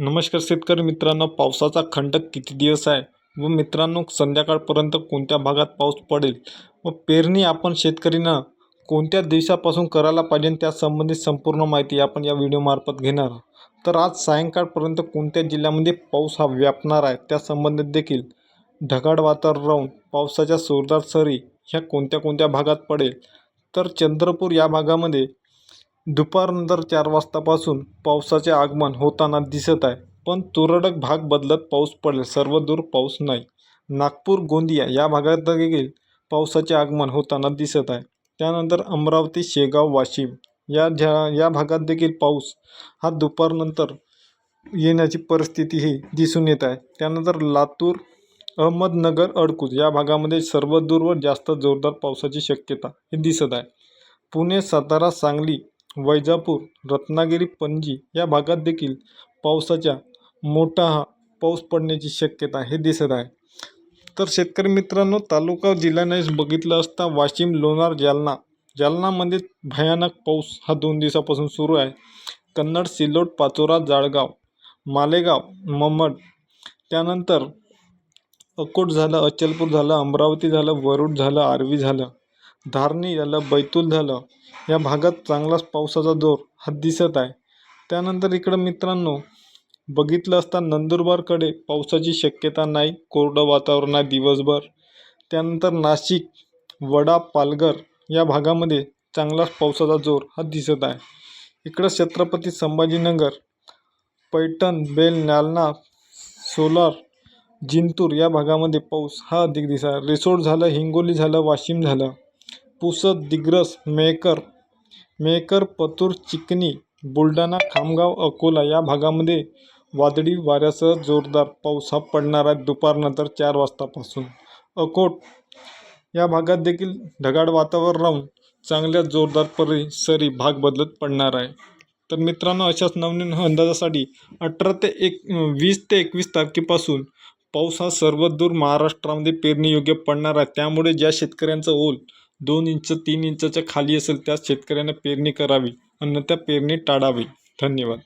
नमस्कार शेतकरी मित्रांनो पावसाचा खंडक किती दिवस आहे? व मित्रांनो संध्याकाळपर्यंत कोणत्या भागात पाऊस पडेल? व पेरणी आपण शेतकरींना कोणत्या दिवसापासून करायला पाहिजे त्यासंबंधित संपूर्ण माहिती आपण या व्हिडिओमार्फत घेणार तर आज सायंकाळपर्यंत कोणत्या जिल्ह्यामध्ये पाऊस हा व्यापणार आहे? त्या संबंधित देखील ढगाळ वातावरण राहून पावसाच्या जोरदार सरी ह्या कोणत्या कोणत्या भागात पडेल? तर चंद्रपूर या भागामध्ये दुपारनंतर चार वाजतापासून पावसाचे आगमन होताना दिसत आहे पण तुरळक भाग बदलत पाऊस पडेल सर्व दूर पाऊस नाही. नागपूर गोंदिया या भागात देखील पावसाचे आगमन होताना दिसत आहे. त्यानंतर अमरावती शेगाव वाशिम या ज्या या भागात देखील पाऊस हा दुपारनंतर येण्याची परिस्थिती ही दिसून येत आहे. त्यानंतर लातूर अहमदनगर अडकूज या भागामध्ये सर्व दूरवर जास्त जोरदार पावसाची शक्यता ही दिसत आहे. पुणे सातारा सांगली वैजापूर रत्नागिरी पणजी या भागात देखील पावसाच्या मोठा हा पाऊस पडण्याची शक्यता हे दिसत आहे. तर शेतकरी मित्रांनो तालुका जिल्ह्याने बघितलं असता वाशिम लोणार जालना. जालनामध्ये भयानक पाऊस हा दोन दिवसापासून सुरू आहे. कन्नड सिल्लोड पाचोरा जाळगाव मालेगाव ममड त्यानंतर अकोट झालं अचलपूर झालं अमरावती झालं वरुड झालं आर्वी झालं. धारणी झालं बैतूल झालं. या भागात चांगलाच पावसाचा जोर हा दिसत आहे. त्यानंतर इकडं मित्रांनो बघितलं असता नंदुरबारकडे पावसाची शक्यता नाही कोरडं वातावरण आहे दिवसभर. त्यानंतर नाशिक वडा पालघर या भागामध्ये चांगलाच पावसाचा जोर हा दिसत आहे. इकडं छत्रपती संभाजीनगर पैठण बेल नालना सोलार जिंतूर या भागामध्ये पाऊस हा अधिक दिसा रिसोड झालं हिंगोली झालं वाशिम झालं. पुसद दिग्रस मेहकर मेहकर पतूर चिकणी बुलढाणा खामगाव अकोला या भागामध्ये वादळी वाऱ्यासह जोरदार पाऊस हा पडणार आहे दुपारनंतर चार वाजतापासून. अकोट या भागात देखील ढगाळ वातावरण राहून चांगल्या जोरदार परिसरी भाग बदलत पडणार आहे. तर मित्रांनो अशाच नवनवीन अंदाजासाठी अठरा ते एक वीस ते एकवीस तारखेपासून पाऊस हा सर्वदूर महाराष्ट्रामध्ये पेरणीयोग्य पडणार आहे. त्यामुळे ज्या शेतकऱ्यांचं ओल दोन इंच तीन इंचच्या खाली असेल त्या शेतकऱ्यांना पेरणी करावी अन्यथा पेरणी टाळावी. धन्यवाद.